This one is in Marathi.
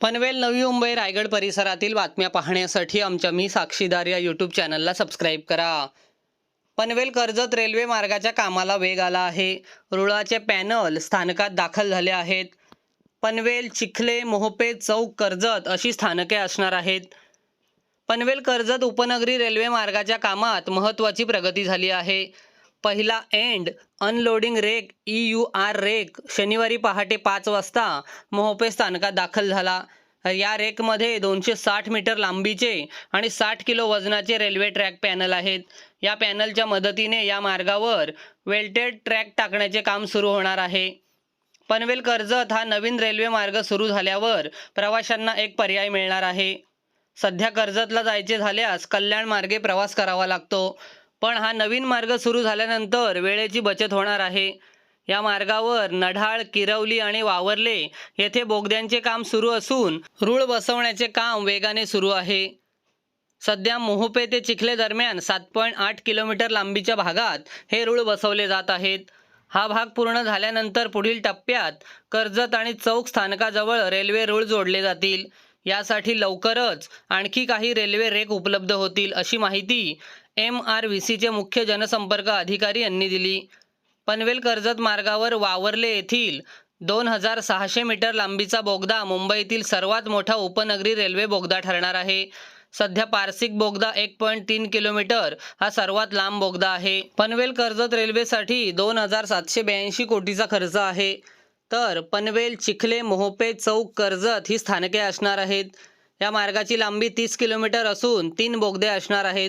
पनवेल नवी मुंबई रायगड परिसरातील बातम्या पाहण्यासाठी आमच्या मी साक्षीदार या यूट्यूब चॅनलला सबस्क्राईब करा. पनवेल कर्जत रेल्वे मार्गाच्या कामाला वेग आला आहे. रुळाचे पॅनल स्थानकात दाखल झाले आहेत. पनवेल चिखले मोहपे चौक कर्जत अशी स्थानके असणार आहेत. पनवेल कर्जत उपनगरी रेल्वे मार्गाच्या कामात महत्त्वाची प्रगती झाली आहे. पहिला end unloading rake E U R rake शनिवारी पहाटे पाच वाजता मोहपे स्थानकात दाखल झाला. या रेकमध्ये दोनशे साठ मीटर लांबीचे आणि साठ किलो वजनाचे रेल्वे ट्रॅक पॅनल आहेत. या पॅनलच्या मदतीने या मार्गावर वेल्टेड ट्रॅक टाकण्याचे काम सुरू होणार आहे. पनवेल कर्जत हा नवीन रेल्वे मार्ग सुरू झाल्यावर प्रवाशांना एक पर्याय मिळणार आहे. सध्या कर्जतला जायचे झाल्यास कल्याण मार्गे प्रवास करावा लागतो. पण हा नवीन मार्ग सुरू झाल्यानंतर वेळेची बचत होणार आहे. या मार्गावर नढाळ किरवली आणि वावरले येथे बोगद्यांचे काम सुरू असून रूळ बसवण्याचे काम वेगाने सुरू आहे. सध्या मोहोपे ते चिखले दरम्यान सात पॉईंट आठ किलोमीटर लांबीच्या भागात हे रूळ बसवले जात आहेत. हा भाग पूर्ण झाल्यानंतर पुढील टप्प्यात कर्जत आणि चौक स्थानकाजवळ रेल्वे रूळ जोडले जातील. यासाठी लवकरच आणखी काही रेल्वे रेक उपलब्ध होतील अशी माहिती एम आर व्ही सीचे मुख्य जनसंपर्क अधिकारी यांनी दिली. पनवेल कर्जत मार्गावर वावरले येथील दोन हजार सहाशे मीटर लांबीचा बोगदा मुंबईतील सर्वात मोठा उपनगरी रेल्वे बोगदा ठरणार आहे. सध्या पारसिक बोगदा एक पॉईंट तीन किलोमीटर हा सर्वात लांब बोगदा आहे. पनवेल कर्जत रेल्वेसाठी दोन हजार सातशे ब्याऐंशी कोटीचा खर्च आहे. तर पनवेल चिखले मोहोपे चौक कर्जत ही स्थानके असणार आहेत. या मार्गाची लांबी तीस किलोमीटर असून तीन बोगदे असणार आहेत.